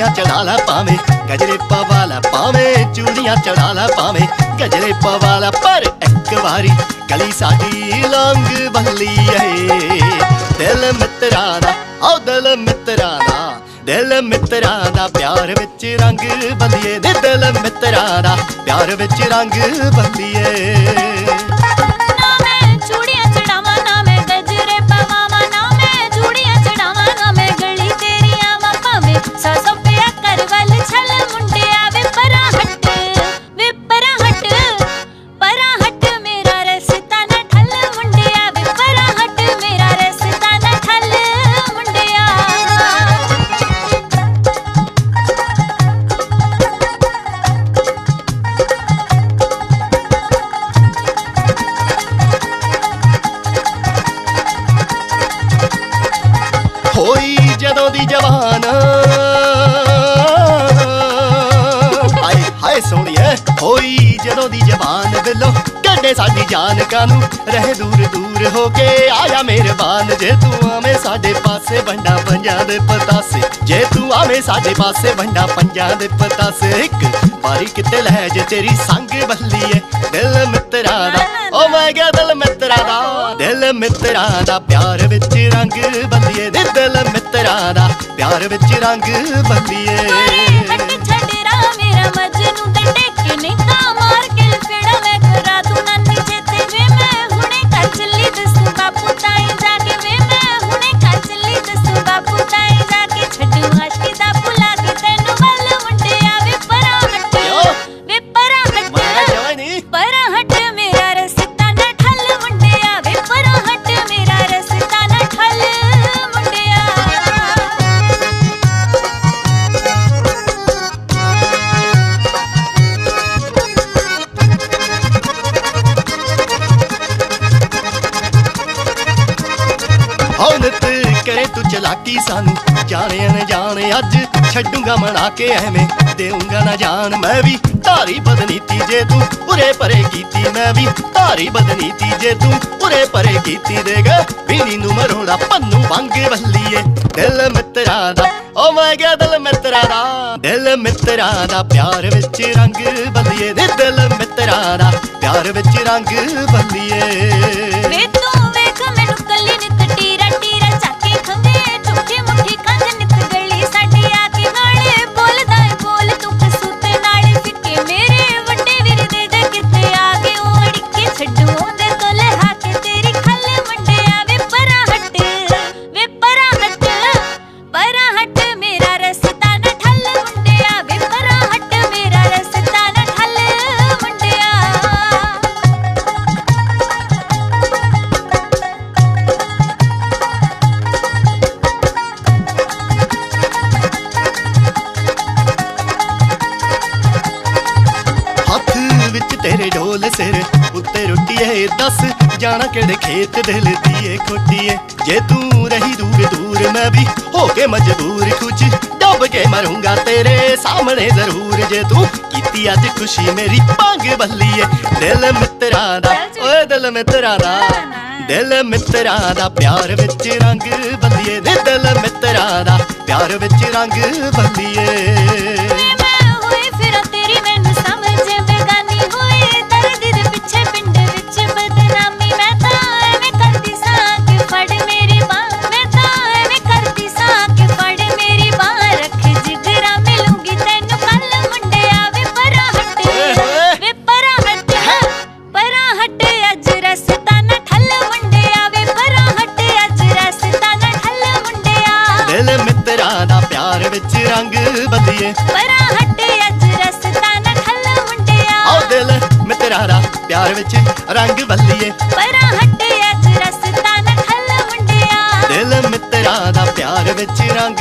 ਚੂੜੀਆਂ ਚੜਾ ਲੈ ਪਾਵੇਂ, ਗਜਰੇ ਪਵਾ ਲੈ ਪਾਵੇਂ ਚੂੜੀਆਂ ਚੜਾ ਲੈ ਪਾਵੇਂ, ਗਜਰੇ ਪਵਾ ਲੈ ਪਰ ਇੱਕ ਵਾਰੀ ਗਲੀ ਸਾਡੀ ਲੰਗ ਬੱਲੀ ਏ। ਦਿਲ ਮਿੱਤਰਾਂ ਦਾ, ਓ ਦਿਲ ਮਿੱਤਰਾਂ ਦਾ, ਦਿਲ ਮਿੱਤਰਾਂ ਦਾ ਪਿਆਰ ਵਿੱਚ ਰੰਗ ਬੱਲੀਏ ਦਿਲ ਮਿੱਤਰਾਂ ਦਾ, ਪਿਆਰ ਵਿੱਚ ਰੰਗ ਬੱਲੀਏ ਜਵਾਨ। ਹਾਏ ਹਾਏ, ਸੋਹਣੀਏ, ਹੋਈ ਜਦੋਂ ਦੀ ਜਵਾਨ ਬਿੱਲੋ, ਕੱਢੇ ਸਾਡੀ ਜਾਨ ਕਾਨੂੰ ਰਹਿ ਦੂਰ ਦੂਰ ਹੋ ਕੇ ਆਇਆ ਮਿਹਰਬਾਨ। ਜੇ ਤੂੰ ਆਵੇਂ ਸਾਡੇ ਪਾਸੇ, ਵੰਡਾ ਪੰਜਾਂ ਦੇ ਪਤਾਸੇ। ਜੇ ਤੂੰ ਆਵੇਂ ਸਾਡੇ ਪਾਸੇ, ਵੰਡਾ ਪੰਜਾਂ ਦੇ ਪਤਾਸੇ। ਇੱਕ ਵਾਰੀ ਕਿਤੇ ਲੈ ਜੇ ਤੇਰੀ ਸੰਗ ਬੱਲੀਏ, ਦਿਲ ਮਿੱਤਰਾਂ ਦਾ। ਓ ਮੈਂ ਗਿਆ ਦਿਲ ਮਿੱਤਰਾਂ ਦਾ? ਦਿਲ ਮਿੱਤਰਾਂ ਦਾ, ਪਿਆਰ ਵਿੱਚ ਰੰਗ ਬੱਲੀਏ। ਨੀ ਦਿਲ ਮਿੱਤਰਾਂ ਪਿਆਰ ਵਿੱਚ ਰੰਗ ਬੱਲੀਏ ਕਰੇ ਤੂੰ ਚਲਾਕੀ ਸਾਨੂੰ ਜਾਣੇ ਅਣਜਾਣੇ ਅੱਜ ਛੱਡੂਗਾ ਮਨਾ ਕੇ ਐਵੇਂ, ਦੇਊਂਗਾ ਨਾ ਜਾਨ ਮੈਂ ਵੀ ਧਾਰੀ ਬਦਨੀਤੀ ਜੇ ਤੂੰ ਉਰੇ ਪਰੇ ਕੀਤੀ, ਮੈਂ ਵੀ ਧਾਰੀ ਬਦਨੀਤੀ ਜੇ ਤੂੰ ਉਰੇ ਪਰੇ ਕੀਤੀ। ਦੇਗਾ ਪੀਣੀ ਨੂੰ ਮਰੋੜਾ ਪੰਨੂ ਵਾਂਗ ਬੱਲੀਏ ਦਿਲ ਮਿੱਤਰਾਂ ਦਾ, ਓ ਮੈਂ ਗਿਆ ਦਿਲ ਮਿੱਤਰਾਂ ਦਾ, ਦਿਲ ਮਿੱਤਰਾਂ ਦਾ, ਪਿਆਰ ਵਿੱਚ ਰੰਗ ਬੱਲੀਏ ਨੀ ਦਿਲ ਮਿੱਤਰਾਂ ਦਾ, ਪਿਆਰ ਵਿੱਚ ਰੰਗ ਬੱਲੀਏ ਸਿਰ ਉੱਤੇ ਰੋਟੀਏ ਦੱਸ ਜਾਣਾ ਕਿਹੜੇ ਖੇਤ ਦਿਲ ਦੀਏ ਖੋਟੀਏ। ਜੇ ਤੂੰ ਰਹੀ ਦੂਰ ਦੂਰ ਮੈਂ ਵੀ ਹੋ ਕੇ ਮਜਬੂਰ ਕੁਝ ਡੁੱਬ ਕੇ ਮਰੂੰਗਾ ਤੇਰੇ ਸਾਹਮਣੇ ਜ਼ਰੂਰ। ਜੇ ਤੂੰ ਕੀਤੀ ਅੱਜ ਖੁਸ਼ੀ ਮੇਰੀ ਪੰਗ ਬੱਲੀਏ। ਦਿਲ ਮਿੱਤਰਾਂ ਦਾ ਓਏ ਦਿਲ ਮਿੱਤਰਾਂ ਦਾ। ਦਿਲ ਮਿੱਤਰਾਂ ਦਾ ਪਿਆਰ ਵਿੱਚ ਰੰਗ ਬੱਲੀਏ। ਦਿਲ ਮਿੱਤਰਾਂ ਦਾ ਪਿਆਰ ਵਿੱਚ ਰੰਗ ਬੱਲੀਏ। ਦਿਲ ਮਿੱਤਰਾਂ ਦਾ ਪਿਆਰ ਵਿੱਚ ਰੰਗ ਬੱਲੀਏ ਪਰਾਂ ਹਟ ਅੱਜ ਰਸਤਾ ਨਾ ਠੱਲ ਮੁੰਡਿਆ ਆਓ ਦਿਲ ਮਿੱਤਰਾਂ ਦਾ ਪਿਆਰ ਵਿੱਚ ਰੰਗ ਬੱਲੀਏ ਪਰਾਂ ਹਟ ਅੱਜ ਰਸਤਾ ਨਾ ਠੱਲ ਮੁੰਡਿਆ ਦਿਲ ਮਿੱਤਰਾਂ ਦਾ ਪਿਆਰ ਵਿੱਚ ਰੰਗ